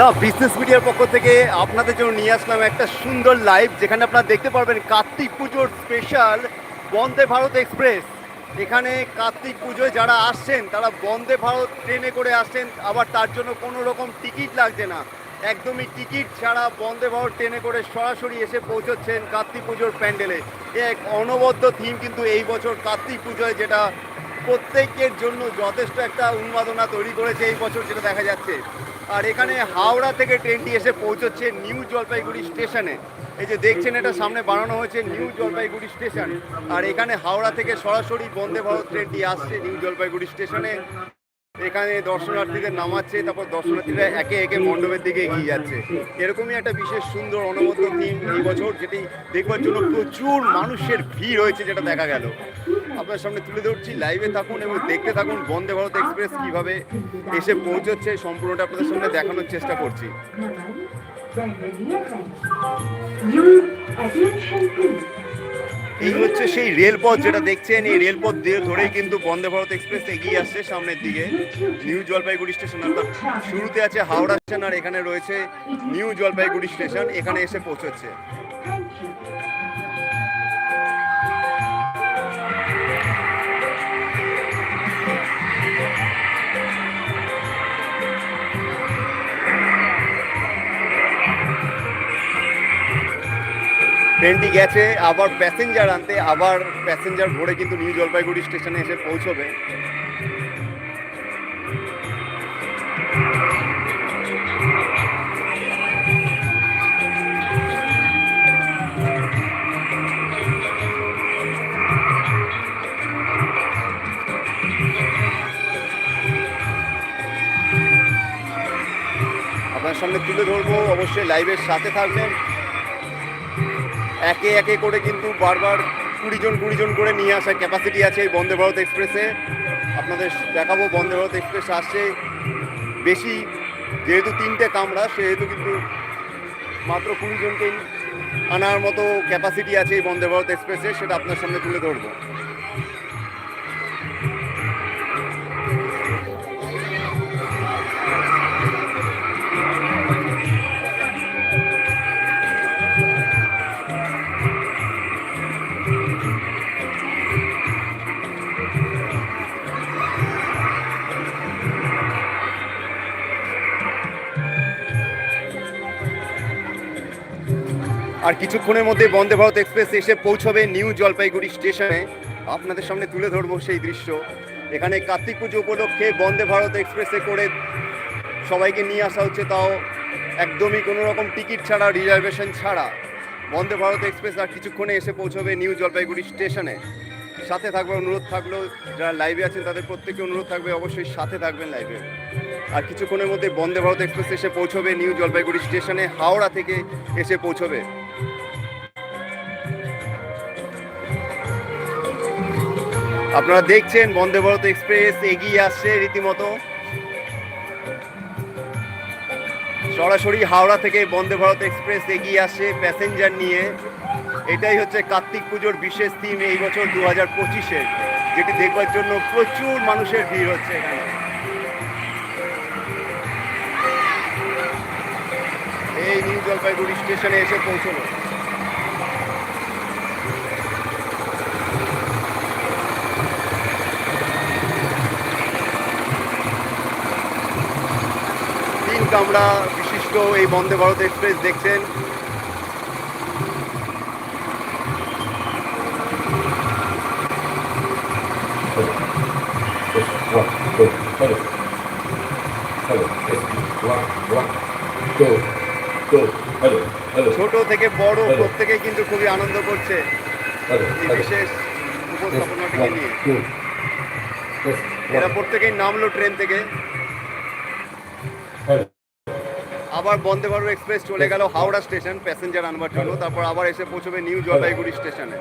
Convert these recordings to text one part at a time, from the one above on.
The business মিডিয়ার পক্ষ থেকে আপনাদের জন্য নিয়ে আসলাম একটা সুন্দর লাইভ যেখানে আপনারা দেখতে পারবেন কার্তিক পুজোর স্পেশাল বন্দে ভারত এক্সপ্রেস এখানে কার্তিক পুজোয় যারা আসছেন, তারা বন্দে ভারত ট্রেনে করে আসছেন, আবার তার জন্য কোনো রকম টিকিট লাগছে না। একদমই টিকিট ছাড়া বন্দে ভারত ট্রেনে করে সরাসরি এসে পৌঁছচ্ছেন কার্তিক পুজোর প্যান্ডেলে। এক অনবদ্য থিম কিন্তু এই বছর কার্তিক পুজোয়, যেটা প্রত্যেকের জন্য যথেষ্ট একটা উন্মাদনা তৈরি করেছে এই বছর, সেটা দেখা যাচ্ছে। আর এখানে হাওড়া থেকে ট্রেনটি এসে পৌঁছচ্ছে নিউ জলপাইগুড়ি স্টেশনে। এই যে দেখছেন এটা সামনে বানানো হয়েছে নিউ জলপাইগুড়ি স্টেশন। আর এখানে হাওড়া থেকে সরাসরি বন্দে ভারত ট্রেনটি আসছে নিউ জলপাইগুড়ি স্টেশনে। এখানে দর্শনার্থীদের নামাচ্ছে, তারপর দর্শনার্থীরা একে একে মণ্ডপের দিকে এগিয়ে যাচ্ছে। এরকমই একটা বিশেষ সুন্দর অনবদ্য থিম এই বছর, যেটি দেখবার জন্য প্রচুর মানুষের ভিড় হয়েছে, যেটা দেখা গেল। আপনার সামনে তুলে ধরছি। লাইভে থাকুন এবং দেখতে থাকুন বন্দে ভারত এক্সপ্রেস কীভাবে এসে পৌঁছচ্ছে, সম্পূর্ণটা আপনাদের সামনে দেখানোর চেষ্টা করছি. এই হচ্ছে সেই রেলপথ যেটা দেখছেন, এই রেলপথ দিয়ে ধরেই কিন্তু বন্দে ভারত এক্সপ্রেস এগিয়ে আসছে সামনের দিকে। নিউ জলপাইগুড়ি স্টেশন, অর্থাৎ শুরুতে আছে হাওড়া স্টেশন আর এখানে রয়েছে নিউ জলপাইগুড়ি স্টেশন, এখানে এসে পৌঁছচ্ছে। ট্রেনটি গেছে, আবার প্যাসেঞ্জার আনতে, আবার প্যাসেঞ্জার ভরে কিন্তু নিউ জলপাইগুড়ি স্টেশনে এসে পৌঁছবে। আপনার সামনে তুলে ধরবো, অবশ্যই লাইভের সাথে থাকবেন। একে একে করে কিন্তু বারবার কুড়ি জন কুড়ি জন করে নিয়ে আসার ক্যাপাসিটি আছে এই বন্দে ভারত এক্সপ্রেসে আপনাদের দেখাবো, বন্দে ভারত এক্সপ্রেস আসছে। বেশি, যেহেতু তিনটে কামরা, সেহেতু কিন্তু মাত্র কুড়ি জনকেই আনার মতো ক্যাপাসিটি আছে এই বন্দে ভারত এক্সপ্রেসে সেটা আপনার সামনে তুলে ধরবো। আর কিছুক্ষণের মধ্যে বন্দে ভারত এক্সপ্রেস এসে পৌঁছবে নিউ জলপাইগুড়ি স্টেশনে। আপনাদের সামনে তুলে ধরবো সেই দৃশ্য। এখানে কার্তিক পুজো উপলক্ষে বন্দে ভারত এক্সপ্রেসে করে সবাইকে নিয়ে আসা হচ্ছে তাও একদমই কোনো রকম টিকিট ছাড়া, রিজার্ভেশন ছাড়া। বন্দে ভারত এক্সপ্রেস আর কিছুক্ষণে এসে পৌঁছবে নিউ জলপাইগুড়ি স্টেশনে। সাথে থাকবে, অনুরোধ থাকল, যারা লাইভে আছেন তাদের প্রত্যেকে অনুরোধ থাকবে, অবশ্যই সাথে থাকবেন লাইভে। আর কিছুক্ষণের মধ্যে বন্দে ভারত এক্সপ্রেস এসে পৌঁছবে নিউ জলপাইগুড়ি স্টেশনে, হাওড়া থেকে এসে পৌঁছবে। আপনারা দেখছেন বন্দে ভারত এক্সপ্রেস, এগিয়ে আসছে রীতিমতো। সরাসরি হাওড়া থেকে বন্দে ভারত এক্সপ্রেস এগিয়ে আসছে প্যাসেঞ্জার নিয়ে। এটাই হচ্ছে কার্তিক পুজোর বিশেষ থিম এই বছর দু হাজার পঁচিশে, যেটি দেখবার জন্য প্রচুর মানুষের ভিড় হচ্ছে এখানে। এই নিউ জলপাইগুড়ি স্টেশনে এসে পৌঁছলো। কামরা বিশিষ্ট এই বন্দে ভারত এক্সপ্রেস দেখছেন। ছোট থেকে বড় প্রত্যেকেই কিন্তু খুবই আনন্দ করছে. বিশেষ উপস্থাপনাটিকে নিয়ে. এরা প্রত্যেকেই নামলো ট্রেন থেকে. আবার বন্দে ভারত এক্সপ্রেস চলে গেল হাওড়া স্টেশন প্যাসেঞ্জার আনবার জন্য তারপর আবার এসে পৌঁছবে নিউ জলপাইগুড়ি স্টেশনে।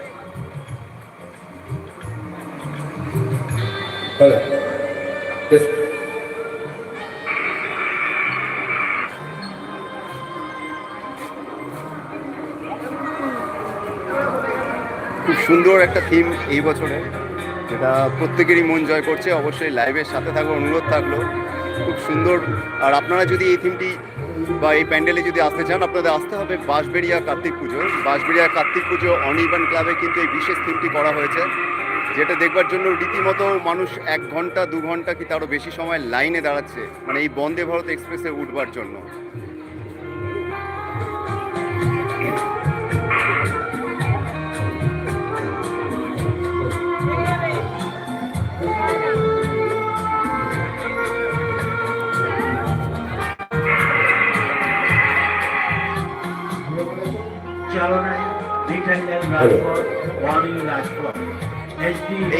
খুব সুন্দর একটা থিম এই বছরে যেটা প্রত্যেকেরই মন জয় করছে। অবশ্যই লাইভের সাথে থাকবার অনুরোধ থাকল। খুব সুন্দর। আর আপনারা যদি এই থিমটি বা এই প্যান্ডেলে যদি আসতে চান, আপনাদের আসতে হবে বাঁশবেড়িয়া কার্তিক পুজো। বাঁশবেড়িয়া কার্তিক পুজো অনির্বাণ ক্লাবে কিন্তু এই বিশেষ থিমটি করা হয়েছে। যেটা দেখবার জন্য রীতিমতো মানুষ এক ঘণ্টা, দু ঘণ্টা কি তারও বেশি সময় লাইনে দাঁড়াচ্ছে মানে এই বন্দে ভারত এক্সপ্রেসে উঠবার জন্য।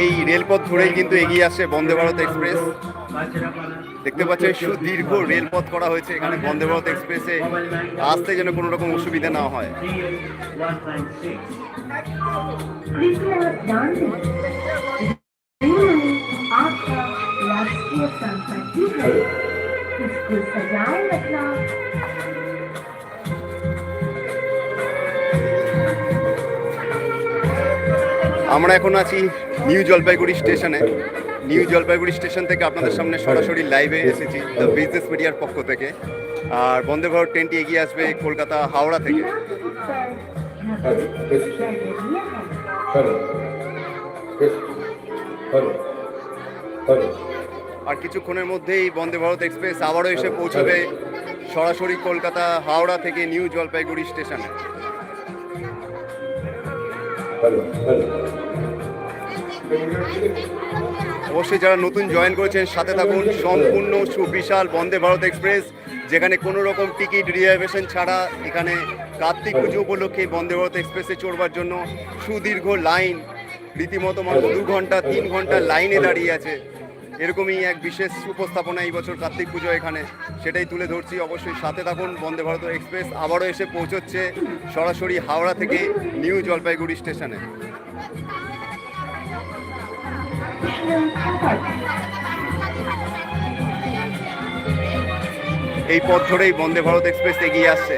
এই রেলপথ ধরেই কিন্তু এগিয়ে আসছে বন্দে ভারত এক্সপ্রেস দেখতে পাচ্ছেন সুদীর্ঘ রেলপথ করা হয়েছে এখানে বন্দে ভারত এক্সপ্রেসে আসতে যেন কোনো রকম অসুবিধা না হয় कृपया ध्यान दें रेल में आपका राष्ट्रीय संपत्ति है इसको सजाए रखना আমরা এখন আছি নিউ জলপাইগুড়ি স্টেশনে। নিউ জলপাইগুড়ি স্টেশন থেকে আপনাদের সামনে সরাসরি লাইভে এসেছি দ্য বিজনেস মিডিয়ার পক্ষ থেকে। আর বন্দে ভারত ট্রেনটি এগিয়ে আসবে কলকাতা হাওড়া থেকে। আর কিছুক্ষণের মধ্যেই বন্দে ভারত এক্সপ্রেস আবারও এসে পৌঁছবে সরাসরি কলকাতা হাওড়া থেকে নিউ জলপাইগুড়ি স্টেশনে। হ্যালো হ্যালো অবশ্যই যারা নতুন জয়েন করেছেন, সাথে থাকুন। সম্পূর্ণ সুবিশাল বন্দে ভারত এক্সপ্রেস যেখানে কোনো রকম টিকিট রিজার্ভেশন ছাড়া এখানে কার্তিক পুজো উপলক্ষে বন্দে ভারত এক্সপ্রেসে চড়বার জন্য সুদীর্ঘ লাইন রীতিমতো মানুষ দু ঘণ্টা, তিন ঘণ্টা লাইনে দাঁড়িয়ে আছে। এরকমই এক বিশেষ উপস্থাপনা এই বছর কার্তিক পুজো এখানে। সেটাই তুলে ধরছি। অবশ্যই সাথে থাকুন, বন্দে ভারত এক্সপ্রেস আবারও এসে পৌঁছচ্ছে সরাসরি হাওড়া থেকে নিউ জলপাইগুড়ি স্টেশনে। এই পথ ধরেই বন্দে ভারত এক্সপ্রেস এগিয়ে আসছে।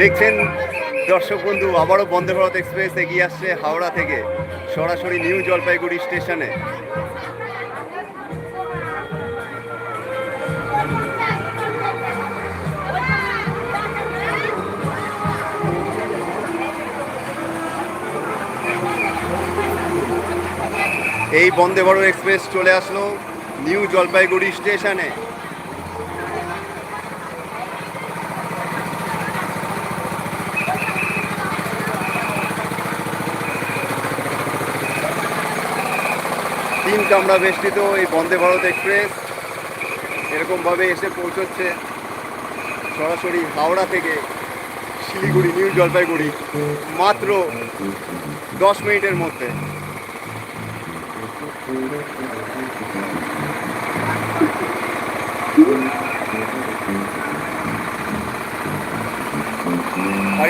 দেখছেন দর্শক বন্ধু, আবারও বন্দে ভারত এক্সপ্রেস এগিয়ে আসছে হাওড়া থেকে, সরাসরি নিউ জলপাইগুড়ি স্টেশনে। এই বন্দে ভারত এক্সপ্রেস চলে আসলো নিউ জলপাইগুড়ি স্টেশনে। তিন কামরা বেষ্টিত, এই বন্দে ভারত এক্সপ্রেস। এরকমভাবে এসে পৌঁছচ্ছে সরাসরি হাওড়া থেকে শিলিগুড়ি, নিউ জলপাইগুড়ি, মাত্র দশ মিনিটের মধ্যে। আর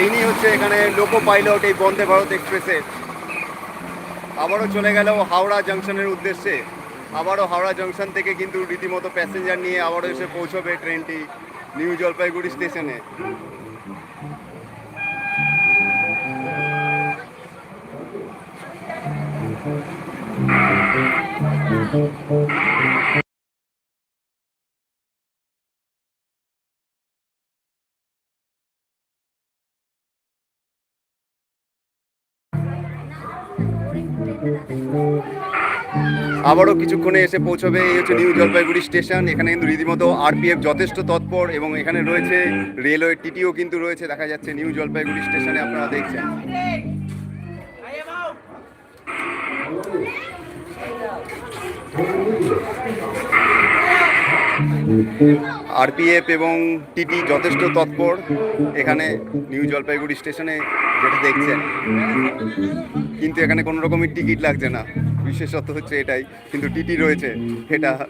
ইনি হচ্ছে এখানে লোকো পাইলট এই বন্দে ভারত এক্সপ্রেসের আবারও চলে গেল হাওড়া জংশনের উদ্দেশ্যে। আবারও হাওড়া জংশন থেকে কিন্তু রীতিমতো প্যাসেঞ্জার নিয়ে আবারও এসে পৌঁছবে ট্রেনটি নিউ জলপাইগুড়ি স্টেশনে। আবারও কিছুক্ষণে এসে পৌঁছবে এই হচ্ছে নিউ জলপাইগুড়ি স্টেশন এখানে কিন্তু রীতিমতো আরপিএফ যথেষ্ট তৎপর এবং এখানে রয়েছে রেলওয়ে টিটিও কিন্তু রয়েছে, দেখা যাচ্ছে নিউ জলপাইগুড়ি স্টেশনে আপনারা দেখছেন। আরপিএফ এবং টিটি যথেষ্ট তৎপর। এখানে নিউ জলপাইগুড়ি স্টেশনে যেটা দেখছেন। কিন্তু এখানে কোনো রকমের টিকিট লাগছে না। বিশেষত্ব হচ্ছে এটাই। কিন্তু টিটি রয়েছে। এটা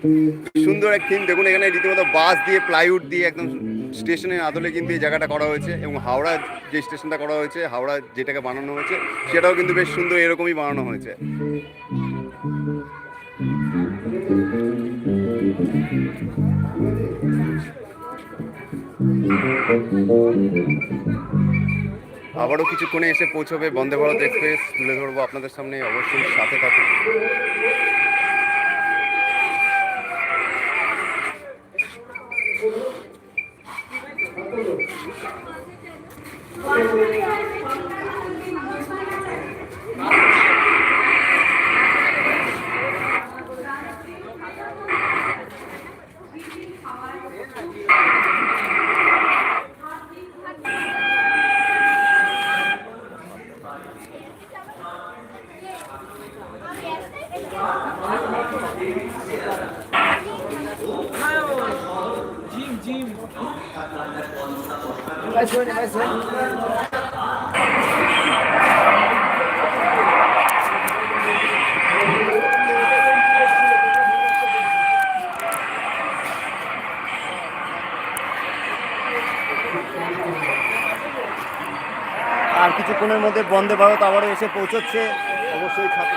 সুন্দর এক থিম দেখুন, এখানে রীতিমতো বাস দিয়ে প্লাইউড দিয়ে একদম স্টেশনের আদলে কিন্তু এই জায়গাটা করা হয়েছে এবং হাওড়া যে স্টেশনটা করা হয়েছে, হাওড়া যেটাকে বানানো হয়েছে, সেটাও কিন্তু বেশ সুন্দর এরকমই বানানো হয়েছে। আবারও কিছুক্ষণে এসে পৌঁছবে বন্দে ভারত এক্সপ্রেস। তুলে ধরবো আপনাদের সামনে অবশ্যই সাথে থাকুন আর কিছুক্ষণের মধ্যে বন্দে ভারত আবারও এসে পৌঁছচ্ছে। অবশ্যই সাথে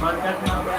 contact number.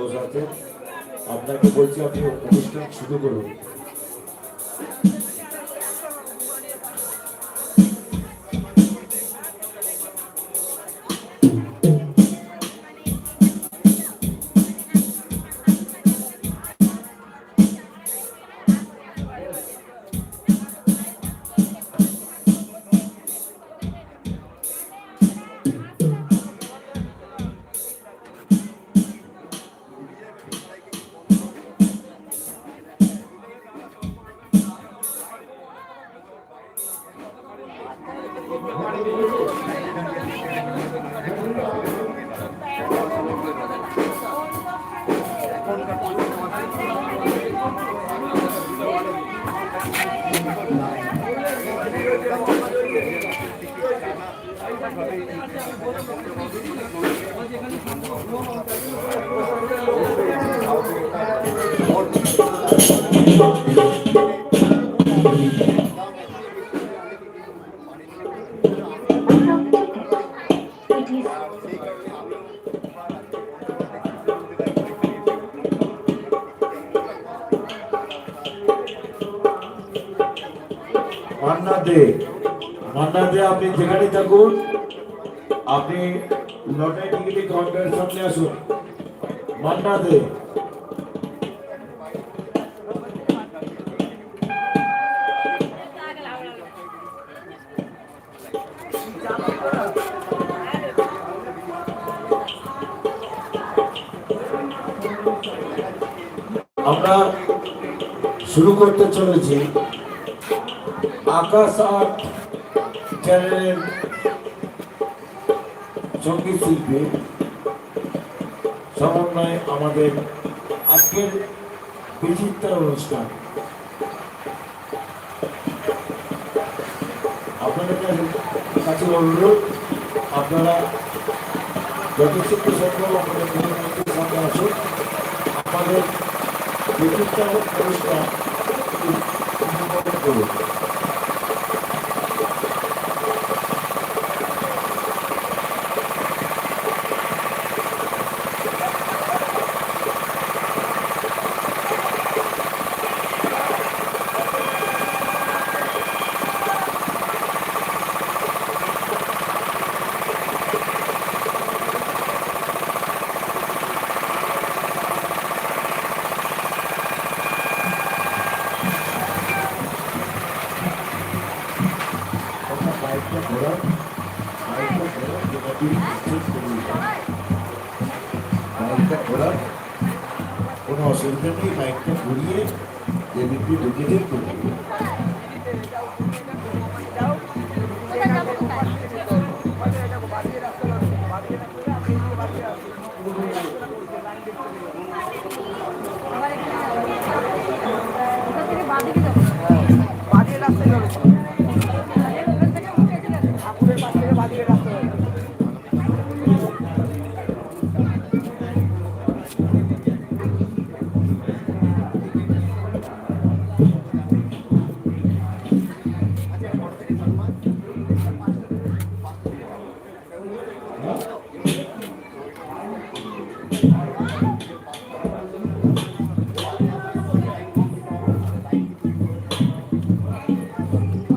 ঘোষ আছেন আপনাকে বলছি আপনি অনুষ্ঠান শুরু করুন। It is মান্না দে মান্না দে আপনি যেখানে থাকুন আপনি লটারি টিকিটি কাউন্টারের সামনে আসুন। মান্না দে আমরা শুরু করতে চলেছি আকাশ আর্ট চ্যানেলের সংগীত শিল্পী সমন্বয়ে আমাদের আজকের বিচিত্র অনুষ্ঠান। আপনাদের কাছে অনুরোধ, আপনারা যথেষ্ট আমাদের মূলমন্ত্রীর সামনে আসুন। আমাদের বিচিত্র অনুষ্ঠান করুন। ఎందుకంటే ఈ బయటకు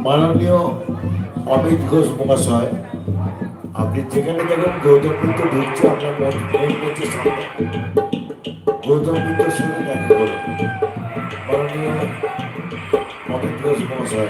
মাননীয় অমিত ঘোষ মহাশয়, আপনি যেখানে দেখেন গৌতম বুদ্ধ ঢুকছে আপনার গৌতম সঙ্গে দেখা করুন মাননীয় অমিত ঘোষ মহাশয়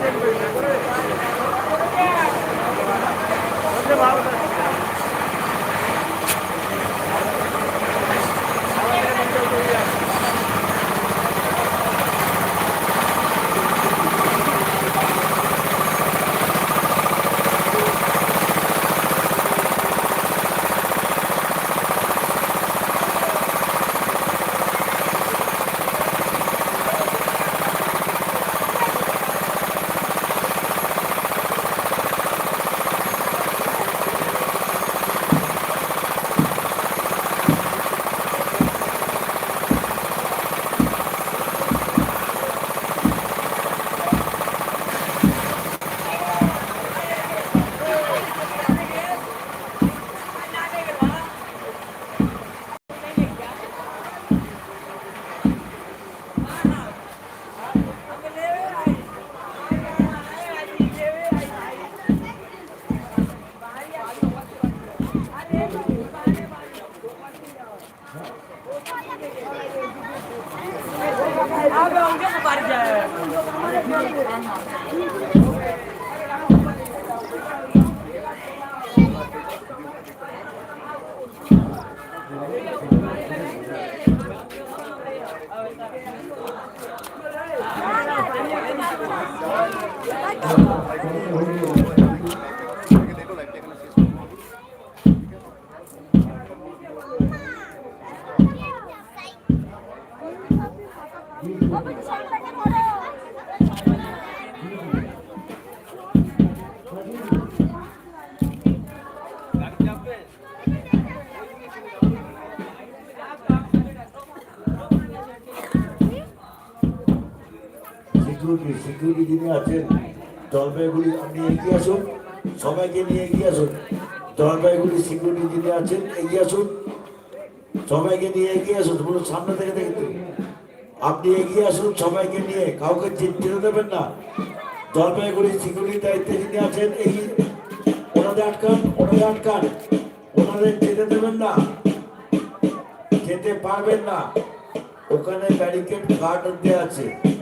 Thank you. সিকিউরিটি সিকিউরিটি যিনি আছেন জলপাইগুড়ি আপনি এগিয়ে আসুন, সবাইকে নিয়ে এগিয়ে আসুন। জলপাইগুড়ি সিকিউরিটি যিনি আছেন, এগিয়ে আসুন, সবাইকে নিয়ে এগিয়ে আসুন, পুরো সামনে থেকে দেখতে আপনি এগিয়ে আসুন, সবাইকে নিয়ে, কাউকে চি- যেতে দেবেন না। জলপাইগুড়ি সিকিউরিটি দায়িত্বে যিনি আছেন এগিয়ে ওনাদের আটকান ওনাদের আটকান। ওনাদের যেতে দেবেন না। যেতে পারবেন না। ওখানে ব্যারিকেড গার্ড দেওয়া আছে।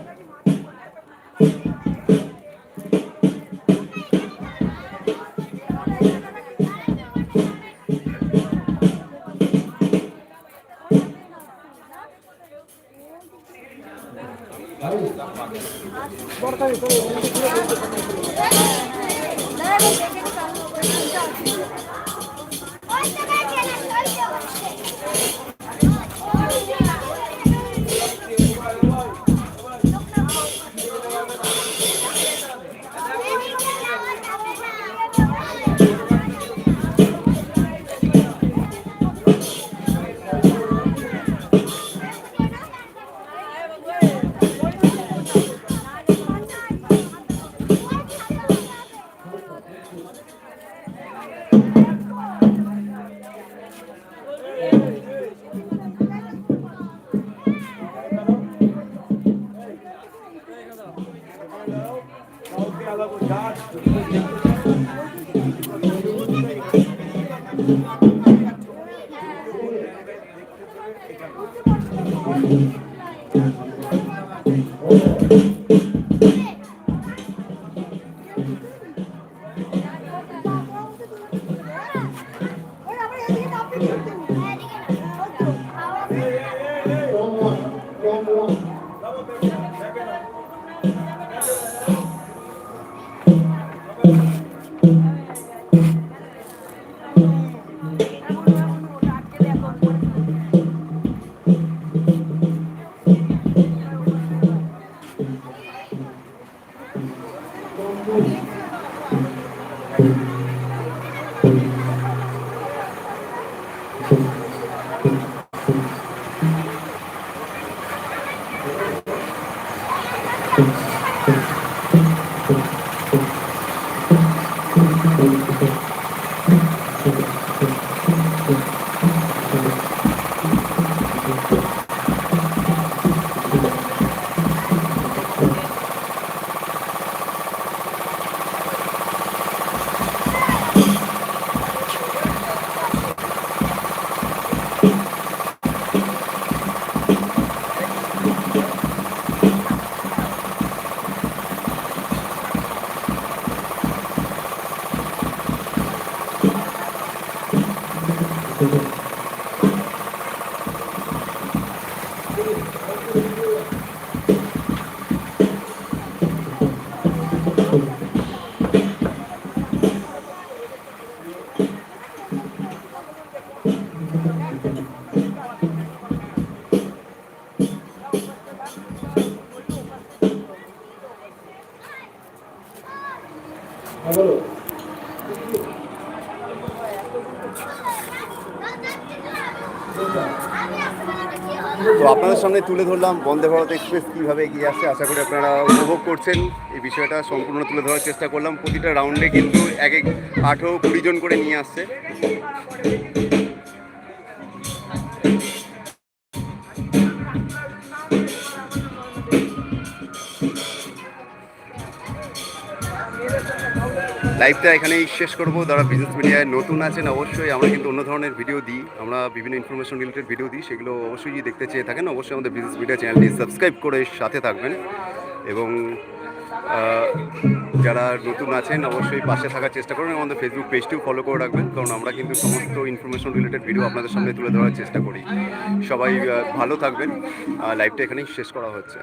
তো আপনাদের সামনে তুলে ধরলাম বন্দে ভারত এক্সপ্রেস কীভাবে এগিয়ে আসছে, আশা করি আপনারা উপভোগ করছেন। এই বিষয়টা সম্পূর্ণ তুলে ধরার চেষ্টা করলাম। প্রতিটা রাউন্ডে কিন্তু এক এক আঠেরো কুড়ি জন করে নিয়ে আসছে। লাইভটা এখানেই শেষ করব। যারা বিজনেস মিডিয়ায় নতুন আছেন, অবশ্যই আমরা কিন্তু অন্য ধরনের ভিডিও দিই। আমরা বিভিন্ন ইনফরমেশন রিলেটেড ভিডিও দিই, সেগুলো অবশ্যই যদি দেখতে চেয়ে থাকেন। অবশ্যই আমাদের বিজনেস মিডিয়া চ্যানেলটি সাবস্ক্রাইব করে সাথে থাকবেন। এবং যারা নতুন আছেন, অবশ্যই পাশে থাকার চেষ্টা করবেন আমাদের ফেসবুক পেজটিও ফলো করে রাখবেন। কারণ আমরা কিন্তু সমস্ত ইনফরমেশন রিলেটেড ভিডিও আপনাদের সামনে তুলে ধরার চেষ্টা করি। সবাই ভালো থাকবেন। লাইভটা এখানেই শেষ করা হচ্ছে।